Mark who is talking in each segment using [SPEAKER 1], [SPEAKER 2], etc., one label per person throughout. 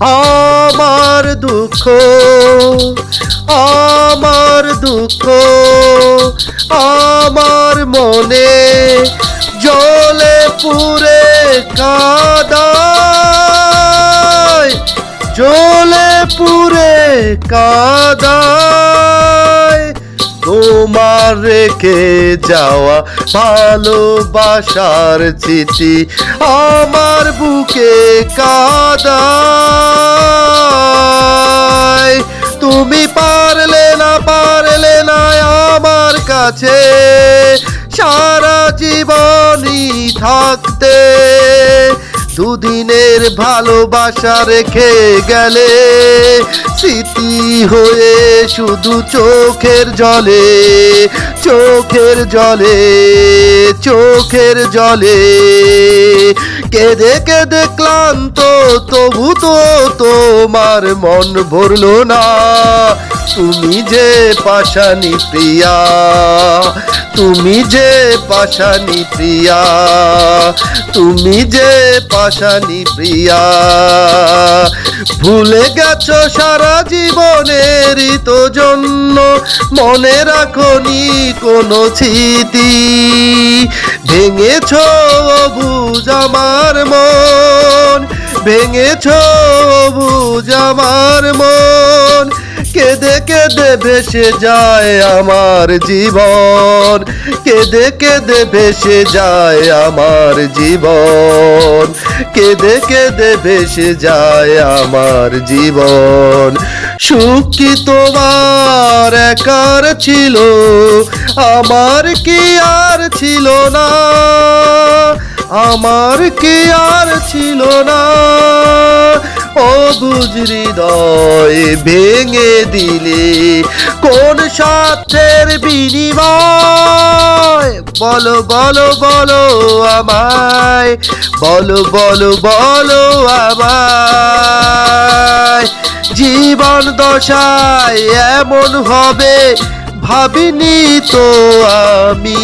[SPEAKER 1] আমার দুঃখ আমার দুঃখ আমার মনে জলে পুরে কাদায় জলে পুরে কাদায়। তোমার রেখে যাওয়া ভালোবাসার চিঠি? আমার বুকে কাদা তুমি পারলে না পারলে না আমার কাছে। দুদিনের ভালোবাসা রেখে গেলে, স্মৃতি হয়ে শুধু চোখের জলে চোখের জলে চোখের জলে। কেঁদে কেঁদে ক্লান্ত, তবু তো তোমার মন ভরল না। তুমি যে পাশানি প্রিয়া, তুমি যে পাশানি প্রিয়া, তুমি যে পাশানি প্রিয়া। ভুলে গেছো সারা জীবনের তো জন্য, মনে রাখনি কোনো স্মৃতি। ভেঙেছ বুঝ আমার মন, ভেঙেছ বুঝ আমার মন। কেঁদে কেঁদে ভেসে যায় আমার জীবন। কেঁদে কেঁদে ভেসে যায় আমার জীবন। কেঁদে কেঁদে ভেসে যায় আমার জীবন। সুখ কি তোমার একার ছিল? আমার কি আর ছিল না? আমার কি আর ছিল না? বুঝ হৃদয় ভেঙে দিলে। কোন স্বার্থের বিনিময়? বলো বলো বলো আমায়। বলো বলো বলো আমায়। জীবন দশায় এমন হবে, ভাবিনি তো আমি।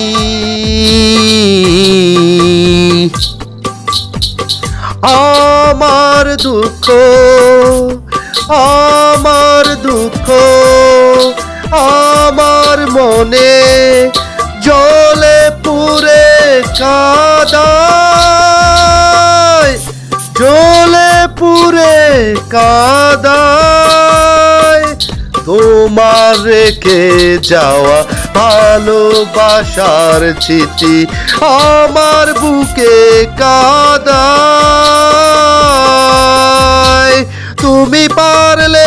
[SPEAKER 1] আমার দুঃখ আমার দুঃখ, আমার মনে জলে পুরে কাদায়, জলে পুরে কাদায়, তোমার রেখে যাওয়া ভালোবাসার চিঠি আমার বুকে কাদায় পারলে না